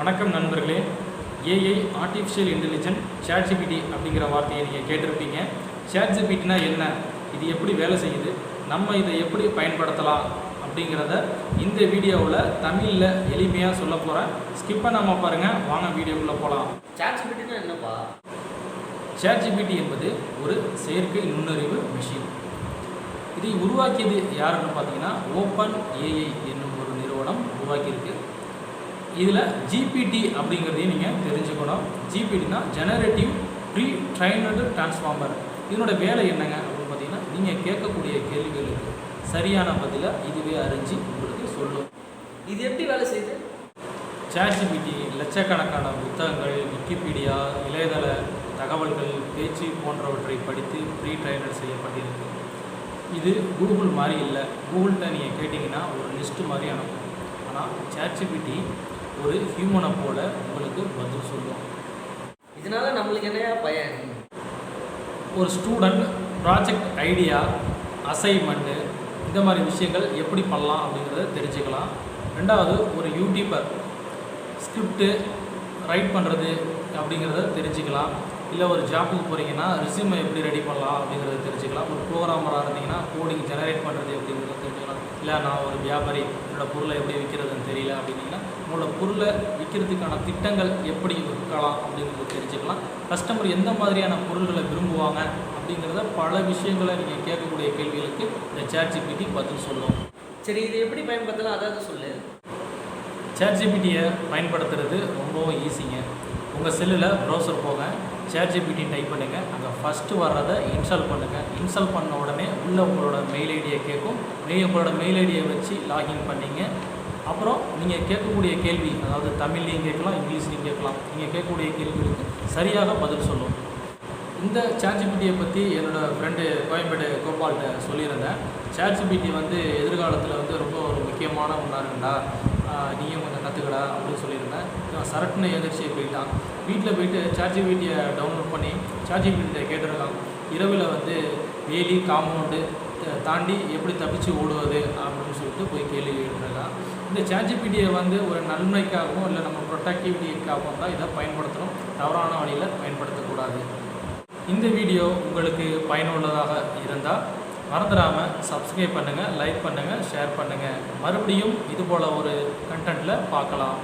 வணக்கம் நண்பர்களே. AI artificial intelligent ChatGPT அப்படிங்கிற வார்த்தையை நீங்கள் கேட்டிருப்பீங்க. ChatGPTனா என்ன? இது எப்படி வேலை செய்யுது? நம்ம இதை எப்படி பயன்படுத்தலாம்? அப்படிங்கிறத இந்த வீடியோவில் தமிழில் எளிமையாக சொல்ல போகிறேன் ஸ்கிப் பண்ணாமல் பாருங்கள் வாங்க வீடியோக்குள்ளே போகலாம் சாட்சிபிட்டினா என்னப்பா? ChatGPT என்பது ஒரு செயற்கை நுண்ணறிவு மெஷின் இதை உருவாக்கியது யாருன்னு பார்த்தீங்கன்னா ஓப்பன் ஏஐ என்னும் ஒரு நிறுவனம் உருவாக்கியிருக்கு. இதில் ஜிபிடி அப்படிங்கிறதையும் நீங்கள் தெரிஞ்சுக்கணும். ஜிபிடினா ஜெனரேட்டிவ் ப்ரீ ட்ரைனடு டிரான்ஸ்ஃபார்மர் இதனோட வேலை என்னங்க அப்படின்னு பார்த்தீங்கன்னா நீங்கள் கேட்கக்கூடிய கேள்விகளுக்கு சரியான பதிலை இதுவே அறிஞ்சு உங்களுக்கு சொல்லும். இது எப்படி வேலை செய்யுது? சாட்ஜிபிடி லட்சக்கணக்கான புத்தகங்கள் விக்கிபீடியா இளையதள தகவல்கள் பேச்சு போன்றவற்றை படித்து ப்ரீ ட்ரைனர் செய்யப்பட்டிருக்கு. இது கூகுள் மாதிரி இல்லை. கூகுள்கிட்ட நீங்கள் கேட்டிங்கன்னா ஒரு லிஸ்ட்டு மாதிரி அனுப்பும் ஆனால் சாட்ஜிபிடி ஒரு ஹியூமனை போல உங்களுக்கு பதில் சொல்லும். இதனால நம்மளுக்கு என்னையா பயன்? ஒரு ஸ்டூடெண்ட் ப்ராஜெக்ட் ஐடியா அசைன்மெண்ட்டு இந்த மாதிரி விஷயங்கள் எப்படி பண்ணலாம் அப்படிங்கிறத தெரிஞ்சுக்கலாம். ரெண்டாவது ஒரு யூடியூபர் ஸ்கிரிப்டு ரைட் பண்ணுறது அப்படிங்கிறத தெரிஞ்சுக்கலாம். இல்லை ஒரு ஜாப்புக்கு போகிறீங்கன்னா ரெஸ்யூமை எப்படி ரெடி பண்ணலாம் அப்படிங்கிறத தெரிஞ்சுக்கலாம். ஒரு ப்ரோக்ராமராக இருந்தீங்கன்னா கோடிங் ஜெனரேட் பண்ணுறது எப்படிங்கிறது இல்லை நான் ஒரு வியாபாரி என்னோட பொருளை எப்படி விற்கிறதுன்னு தெரியல அப்படின்னீங்கன்னா உங்களோட பொருளை விற்கிறதுக்கான திட்டங்கள் எப்படி விற்கலாம் அப்படிங்கிறத தெரிஞ்சுக்கலாம். கஸ்டமர் எந்த மாதிரியான பொருள்களை விரும்புவாங்க அப்படிங்கிறத பல விஷயங்களை நீங்கள் கேட்கக்கூடிய கேள்விகளுக்கு இந்த சேட்ஜிபிடி பதில் சொல்லும். சரி இது எப்படி பயன்படுத்தலாம்? அதாவது சொல்லு. சேட்ஜிபிடியை பயன்படுத்துறது ரொம்பவும் ஈஸிங்க உங்கள் செல்லில் ப்ரௌசர் போங்க. சேட்ஜிபிடி டைப் பண்ணுங்கள் அங்கே ஃபஸ்ட்டு வர்றதை இன்ஸ்டால் பண்ணுங்கள் இன்ஸ்டால் பண்ண உடனே உள்ளே உங்களோட மெயில் ஐடியை கேட்கும். மெயில் உங்களோட மெயில் ஐடியை வச்சு லாகின் பண்ணிங்க. அப்புறம் நீங்கள் கேட்கக்கூடிய கேள்வி அதாவது தமிழ்லையும் கேட்கலாம் இங்கிலீஷ்லையும் கேட்கலாம். நீங்கள் கேட்கக்கூடிய கேள்விகளுக்கு சரியாக பதில் சொல்லும். இந்த சாட்ஜிபிட்டியை பற்றி என்னோடய ஃப்ரெண்டு கோயம்பேடு கோபால்கிட்ட சொல்லியிருந்தேன். சாட்ஜிபிட்டி வந்து எதிர்காலத்தில் வந்து ரொம்ப ஒரு முக்கியமான ஒன்றா நீயும் கொஞ்சம் கற்றுக்கடா அப்படின்னு சொல்லியிருந்தேன். சரட்டுன்னு எதிர்ச்சி போயிட்டான். வீட்டில் போயிட்டு சாட்ஜிபிட்டியை டவுன்லோட் பண்ணி சாட்ஜிபிட்டியை கேட்டிருக்கான் இரவில் வந்து வேலி காம்பவுண்டு தாண்டி எப்படி தப்பிச்சு ஓடுவது அப்படின்னு சொல்லிட்டு போய் கேள்வி கேட்டிருக்கான் இந்த சாட்ஜிபிட்டியை வந்து ஒரு நன்மைக்காகவும் இல்லை நம்ம ப்ரொடக்டிவிட்டிக்காகவும் தான் இதை பயன்படுத்தணும். தவறான வழியில் பயன்படுத்தக்கூடாது. இந்த வீடியோ உங்களுக்கு பயனுள்ளதாக இருந்தால் மறந்துடாமல் சப்ஸ்கிரைப் பண்ணுங்கள் லைக் பண்ணுங்கள் ஷேர் பண்ணுங்கள் மறுபடியும் இது போல் ஒரு கண்டென்ட்டில் பார்க்கலாம்.